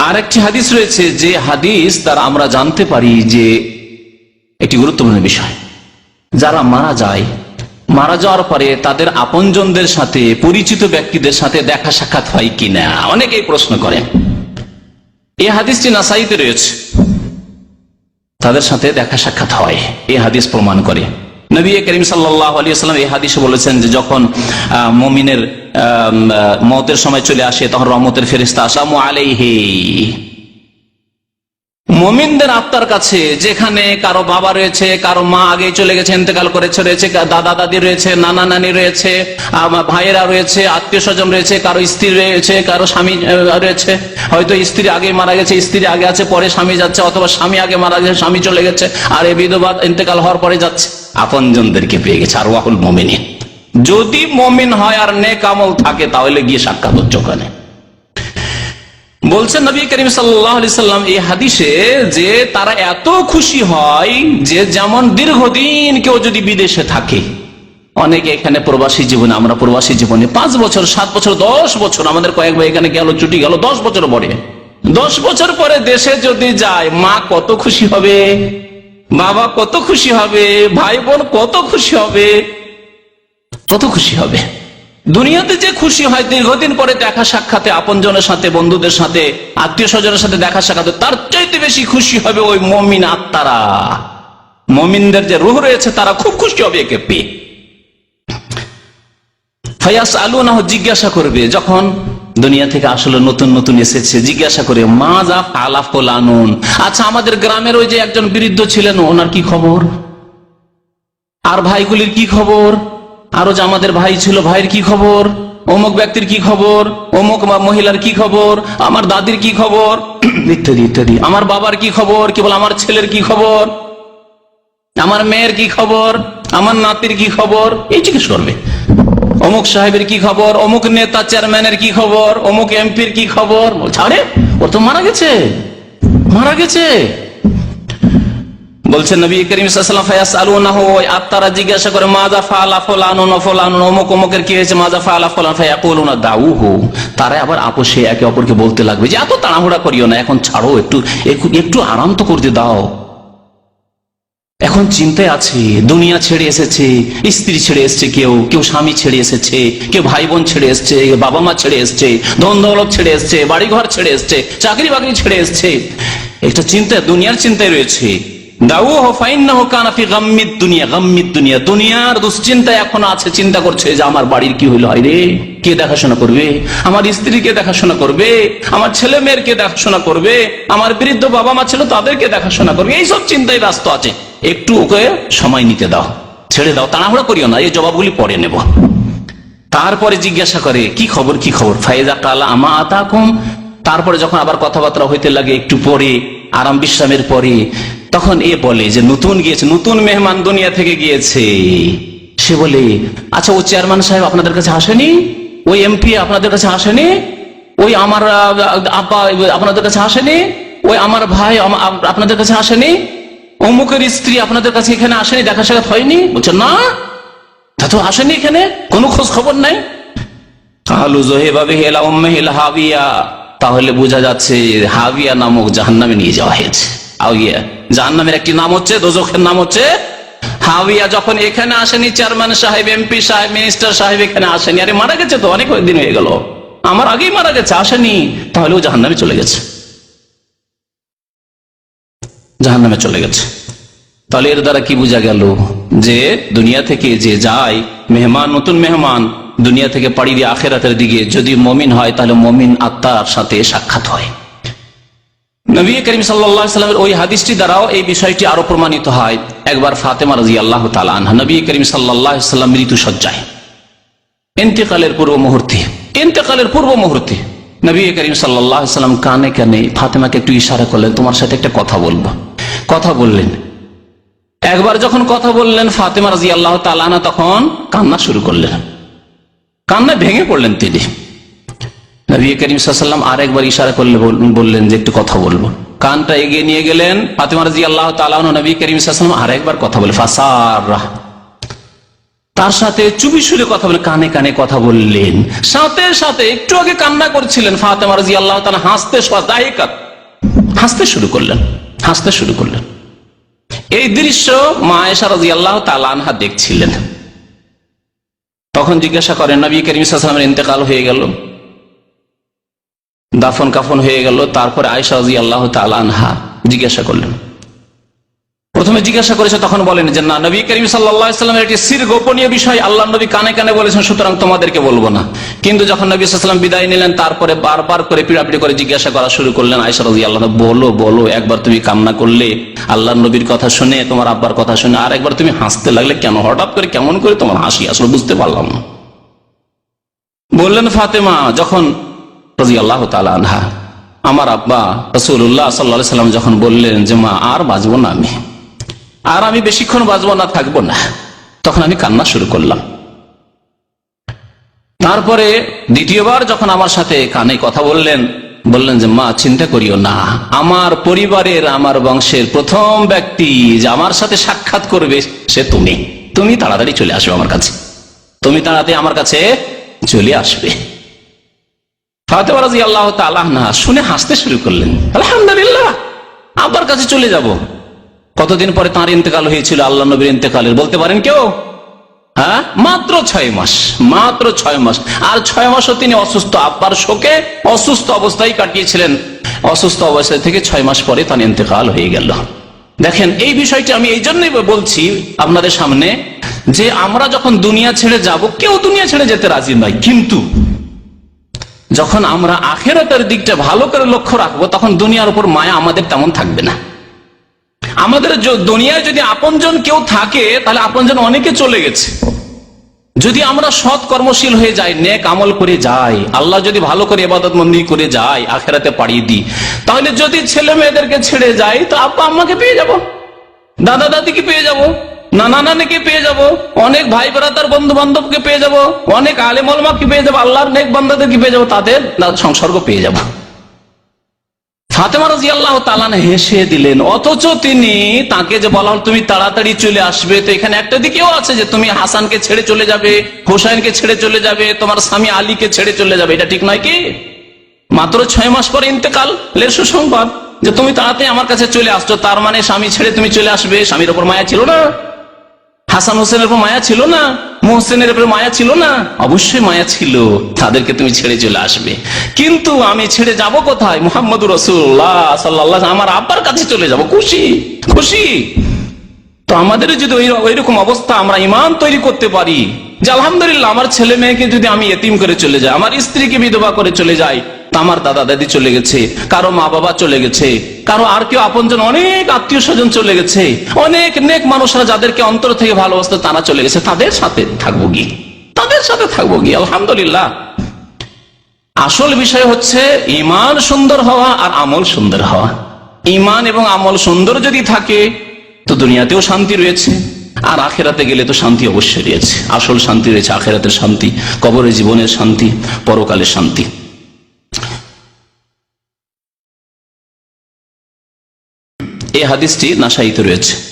আর একটি হাদিস রয়েছে যে হাদিস দ্বারা আমরা জানতে পারি যে একটি গুরুত্বপূর্ণ বিষয়। যারা মারা যায়, মারা যাওয়ার পরে তাদের আপনজনদের সাথে, পরিচিত ব্যক্তিদের সাথে দেখা সাক্ষাৎ হয় কিনা? অনেকেই প্রশ্ন করেন। এই হাদিসটি নাসাইতে রয়েছে। তাদের সাথে দেখা সাক্ষাৎ হয়। এই হাদিস প্রমাণ করে। নবী করিম সাল্লাহ এই হাদিসে বলেছেন যে যখন মমিনের মতের সময় চলে আসে, তখন রহমতের ফেরিস্তা আসামু আলাইহি। মমিনদের আত্মার কাছে, যেখানে কারও বাবা রয়েছে, কারও মা আগে চলে গেছে, ইন্তেকাল করেছে, রয়েছে দাদা, দাদি রয়েছে, নানা, নানি রয়েছে ভাইয়েরা রয়েছে, আত্মীয় স্বজন রয়েছে, কারও স্ত্রী রয়েছে, কারও স্বামী রয়েছে। হয়তো স্ত্রী আগে মারা গেছে, স্ত্রী আগে আছে, পরে স্বামী যাচ্ছে, অথবা স্বামী আগে মারা গেছে, স্বামী চলে গেছে, আর এ বিধবা ইন্তেকাল হওয়ার পরে যাচ্ছে। আপনজনদেরকে পেয়ে গেছে আর ওয়াহুল মমিনী যদি মমিন হয় আর নেক আমল থাকে, তাহলে গিয়ে সাক্ষাৎ হচ্ছে ওখানে। বলছেন নবী করিম সাল্লাম এই হাদিসে যে তারা এত খুশি হয় যে যেমন দীর্ঘদিন কেউ যদি বিদেশে থাকে, অনেকে এখানে প্রবাসী জীবনে, আমরা প্রবাসী জীবনে পাঁচ বছর, সাত বছর, দশ বছর, আমাদের কয়েক ভাই এখানে গেল, ছুটি গেল, দশ বছর পরে। দশ বছর পরে দেশে যদি যায়, মা কত খুশি হবে, বাবা কত খুশি হবে, ভাই বোন কত খুশি হবে কত খুশি হবে। দুনিয়াতে যে খুশি হয়, দীর্ঘদিন পরে দেখা সাক্ষাতে আপনজনের সাথে, বন্ধুদের সাথে আত্মীয় স্বজনের সাথে দেখা সাক্ষাতে তার চাইতে বেশি খুশি হবে ওই মমিন আত্মারা। মমিনদের যে রুহ রয়েছে, তারা খুব খুশি হবে একে পেয়ে। ফয়াস আলু না জিজ্ঞাসা করবে, যখন দুনিয়া থেকে আসলে নতুন নতুন এসেছে, জিজ্ঞাসা করে মা যা আলাফল আনুন আচ্ছা আমাদের গ্রামের ওই যে একজন বৃদ্ধ ছিলেন, ওনার কি খবর? আর ভাইগুলির কি খবর? আরও যে আমাদের ভাই ছিল ভাইয়ের কি খবর অমুক ব্যক্তির কি খবর অমুক মহিলার কি খবর আমার দাদির কি খবর ইত্যাদি ইত্যাদি আমার বাবার কি খবর কি বল আমার ছেলের কি খবর আমার মেয়ের কি খবর আমার নাতির কি খবর এই জিজ্ঞেস করবে অমুক সাহেবের কি খবর অমুক নেতা চেয়ারম্যানের কি খবর অমুক এমপির কি খবর আরে ওর তো মারা গেছে মারা গেছে বলছেন নবী করিম সাল্লাম ফায়াস আলু না ওই আত্মারা জিজ্ঞাসা করে মাজা ফালা ফলানো নফলানো অমুক অমুকের কি হয়েছে? মাজা ফালা ফলান ফায়া করো না দাউ হো তারা আবার আপোষে একে অপরকে বলতে লাগবে যে, এত তাড়াহুড়া করিও না, এখন ছাড়ো, একটু, একটু- আরাম তো করতে দাও। এখন চিন্তায় আছে, দুনিয়া ছেড়ে এসেছে, স্ত্রী ছেড়ে এসেছে কেউ কেউ স্বামী ছেড়ে এসেছে, কেউ ভাই বোন ছেড়ে এসছে বাবা মা ছেড়ে এসছে ধন দৌলত ছেড়ে এসছে বাড়ি ঘর ছেড়ে এসছে চাকরি বাকরি ছেড়ে এসছে। একটা চিন্তায়, দুনিয়ার চিন্তায় রয়েছে। দুনিয়ার দুশ্চিন্তা এখন আছে, চিন্তা করছে যে আমার বাড়ির কি হইল? রে কে দেখাশোনা করবে? আমার স্ত্রীকে দেখাশোনা করবে? আমার ছেলে মেয়ের কে দেখাশোনা করবে? আমার বৃদ্ধ বাবা মা ছিল তাদেরকে দেখাশোনা করবে? এইসব চিন্তায় ব্যস্ত আছে। একটু ওকে সময় নিতে দাও, ছেড়ে দাও, তাড়াহুড়া করিও না, এই জবাবগুলি পরে নেব। তারপরে জিজ্ঞাসা করে, কি খবর কি খবর? ফাইজা কালা, আমা আতাকুম? তারপরে যখন আবার কথাবার্তা হইতে লাগে, একটু পরে, আরাম বিশ্রামের পরে তখন এ বলে যে, নতুন গিয়েছে, নতুন মেহমান দুনিয়া থেকে গিয়েছে। সে বলে আচ্ছা ও চেয়ারম্যান সাহেব আপনাদের কাছে আসেনি? ওই এমপি আপনাদের কাছে আসেনি? ওই আমার আব্বা, আপনাদের কাছে আসেনি? ওই আমার ভাই আপনাদের কাছে আসেনি? অমুকের স্ত্রী আপনাদের কাছে এখানে আসেনি দেখা সাক্ষাৎ হয়নি? বলছে, না, তা তো আসেনি এখানে, কোনো খোঁজ খবর নাই আলু হেলা হাবিয়া। তাহলে বোঝা যাচ্ছে হাবিয়া নামক জাহান্নামে নিয়ে যাওয়া হয়েছে। হাবিয়া জাহান্নামের একটি নাম হচ্ছে, দোজখের নাম হচ্ছে হাবিয়া যখন এখানে আসেনি, চেয়ারম্যান সাহেব, এমপি সাহেব, মিনিস্টার সাহেব এখানে আসেনি। আরে মারা গেছে তো, অনেক দিন হয়ে গেল। আমার আগেই মারা গেছে, আসেনি। তাহলে ও জাহান্নামে চলে গেছে। জাহান্নামে চলে গেছে। তাহলে এর দ্বারা কি বোঝা গেল যে দুনিয়া থেকে যে যায়, মেহমান, নতুন মেহমান, দুনিয়া থেকে পাড়ি দিয়ে আখেরাতের দিকে যদি মমিন হয়, তাহলে মমিন আত্মার সাথে সাক্ষাৎ হয়। নবী করিম সাল্লামের ওই হাদিসটি দ্বারাও এই বিষয়টি আরও প্রমাণিত হয়। একবার ফাতেমা রাজি আল্লাহ নবী করিম সাল্লাম মৃত্যু সজ্জায় পূর্ব মুহূর্তে পূর্ব মুহূর্তে নবী করিম সাল্লাম কানে কানে ফাতেমাকে একটু ইশারা করলেন, তোমার সাথে একটা কথা বলব। কথা বললেন। একবার যখন কথা বললেন, ফাতেমা রাজি আল্লাহ তালানা তখন কান্না শুরু করলেন। কান্নায় ভেঙে পড়লেন তিনি। নবী করিম সাল্লাম আর একবার ইশারা করলে বললেন যে একটু কথা বলব। কানটা এগিয়ে নিয়ে গেলেন, ফাতেমা রাজি আল্লাহ তালাহ নবী করিম সাল্লাম আর একবার কথা বলে ফাসার তার সাথে চুপি সুরে কথা বলে কানে কানে কথা বললেন। সাথে সাথে একটু আগে কান্না করছিলেন ফাতেমা রাজি আল্লাহ তালা হাসতে হাসতে শুরু করলেন, হাসতে শুরু করলেন। এই দৃশ্য মা এসা রাজি আল্লাহ তালানহা দেখছিলেন। তখন জিজ্ঞাসা করেন, নবী করিম সাল্লামের ইন্তেকাল হয়ে গেল? দাফন কাফন হয়ে গেল, তারপরে আয়সা রাজি আল্লাহ তালানহা জিজ্ঞাসা করলেন। প্রথমে জিজ্ঞাসা করেছে, তখন বলেন যে, না, নবী করিম সাল্লামের একটি সির গোপনীয় বিষয় আল্লাহ নবী কানে কানে বলেছেন, সুতরাং তোমাদেরকে বলব না। কিন্তু যখন নবী সাল্লাম বিদায় নিলেন, তারপরে বারবার করে পিড়াপিড়ি করে জিজ্ঞাসা করা শুরু করলেন আয়সা রাজি আল্লাহ বলো বলো, একবার তুমি কান্না করলে আল্লাহ নবীর কথা শুনে, তোমার আব্বার কথা শুনে, আর একবার তুমি হাসতে লাগলে কেন? হঠাৎ করে কেমন করে তোমার হাসি আসলে, বুঝতে পারলাম না। বললেন ফাতেমা, যখন আনহা। আমার আব্বা রসুল্লাহ সাল্লা সাল্লাম যখন বললেন যে, মা, আর বাঁচবো না আমি। আর আমি বেশিক্ষণ বাঁচবো না, থাকব না। তখন আমি কান্না শুরু করলাম। তারপরে দ্বিতীয়বার যখন আমার সাথে কানে কথা বললেন বললেন যে, মা, চিন্তা করিও না। আমার পরিবারের, আমার বংশের প্রথম ব্যক্তি যে আমার সাথে সাক্ষাৎ করবে, সে তুমি। তুমি তাড়াতাড়ি চলে আসবে আমার কাছে। তুমি তাড়াতাড়ি আমার কাছে চলে আসবে। ফাতেমা রাজি আল্লাহ তালাহ না শুনে হাসতে শুরু করলেন, আলহামদুলিল্লাহ, আব্বার কাছে চলে যাব। কতদিন পরে তাঁর ইন্তেকাল হয়েছিল, আল্লাহ নবীর ইন্তেকালের, বলতে পারেন কেউ? হ্যাঁ? মাত্র ছয় মাস, মাত্র ছয় মাস। আর ছয় মাসও তিনি অসুস্থ, আব্বার শোকে অসুস্থ অবস্থায় কাটিয়েছিলেন। অসুস্থ অবস্থা থেকে ছয় মাস পরে তার ইন্তেকাল হয়ে গেল। দেখেন, এই বিষয়টি আমি এই জন্যই বলছি আপনাদের সামনে যে আমরা যখন দুনিয়া ছেড়ে যাব, কেউ দুনিয়া ছেড়ে যেতে রাজি নয় কিন্তু যখন আমরা আখেরাতের দিকটা ভালো করে লক্ষ্য রাখব, তখন দুনিয়ার উপর মায়া আমাদের তেমন থাকবে না। আমাদের দুনিয়ায় যদি আপনজন কেউ থাকে, তাহলে আপনজন অনেকে চলে গেছে। যদি আমরা সৎ কর্মশীল হয়ে যাই, নেক আমল করে যাই, আল্লাহ যদি ভালো করে এবাদত মন্দি করে যাই, আখেরাতে পাড়িয়ে দিই, তাহলে যদি ছেলে মেয়েদেরকে ছেড়ে যাই, তো আব্বা আম্মাকে পেয়ে যাব দাদা দাদিকে পেয়ে যাব। নানা নানিকে পেয়ে যাব, অনেক ভাই বেড়াতার বন্ধু বান্ধবকে পেয়ে যাব, অনেক অলমাকে পেয়ে যাব, আল্লাহর নেক বান্দাদেরকে পেয়ে যাব, তাদের সংসর্গ পেয়ে যাব। হেসে দিলেন, অথচ তিনি তাকে যে বলা তুমি তাড়াতাড়ি চলে আসবে। তো এখানে একটা দিকেও আছে যে, তুমি হাসানকে ছেড়ে চলে যাবে, হোসাইনকে ছেড়ে চলে যাবে, তোমার স্বামী ছেড়ে চলে যাবে। এটা ঠিক নয় কি? মাত্র ছয় মাস পরে ইন্তেকাল লের সুসংবাদ যে, তুমি তাড়াতাড়ি আমার কাছে চলে আসছো। তার মানে স্বামী ছেড়ে তুমি চলে আসবে, স্বামীর ওপর মায়া ছিল না। হাসান হোসেনের উপর মায়া ছিল না? মোহসেনের উপর মায়া ছিল না? অবশ্যই মায়া ছিল। তাদেরকে তুমি ছেড়ে চলে আসবে। কিন্তু আমি ছেড়ে যাব কোথায়? মোহাম্মদ রসুল্লাহ সাল্লাহ আমার আব্বার কাছে চলে যাব। খুশি? খুশি? তো আমাদের যদি ওই ওইরকম অবস্থা আমরা ইমান তৈরি করতে পারি, যে আলহামদুলিল্লাহ আমার ছেলে মেয়েকে যদি আমি এতিম করে চলে যাই, আমার স্ত্রীকে বিধবা করে চলে যাই আমার দাদা দাদি চলে গেছে, কারও মা বাবা চলে গেছে, কারও আর কেউ আপনজন, অনেক আত্মীয় স্বজন চলে গেছে, অনেক নেক মানুষরা যাদেরকে অন্তর থেকে ভালোবাসতে তারা চলে গেছে, তাদের সাথে থাকব কি তাদের সাথে থাকব কি আলহামদুলিল্লাহ। আসল বিষয় হচ্ছে ইমান সুন্দর হওয়া আর আমল সুন্দর হওয়া। ইমান এবং আমল সুন্দর যদি থাকে, তো দুনিয়াতেও শান্তি রয়েছে, আর আখেরাতে গেলে তো শান্তি অবশ্যই রয়েছে। আসল শান্তি রয়েছে আখেরাতের শান্তি কবরের জীবনের শান্তি, পরকালের শান্তি। এই হাদিসটি নাসাইতে রয়েছে।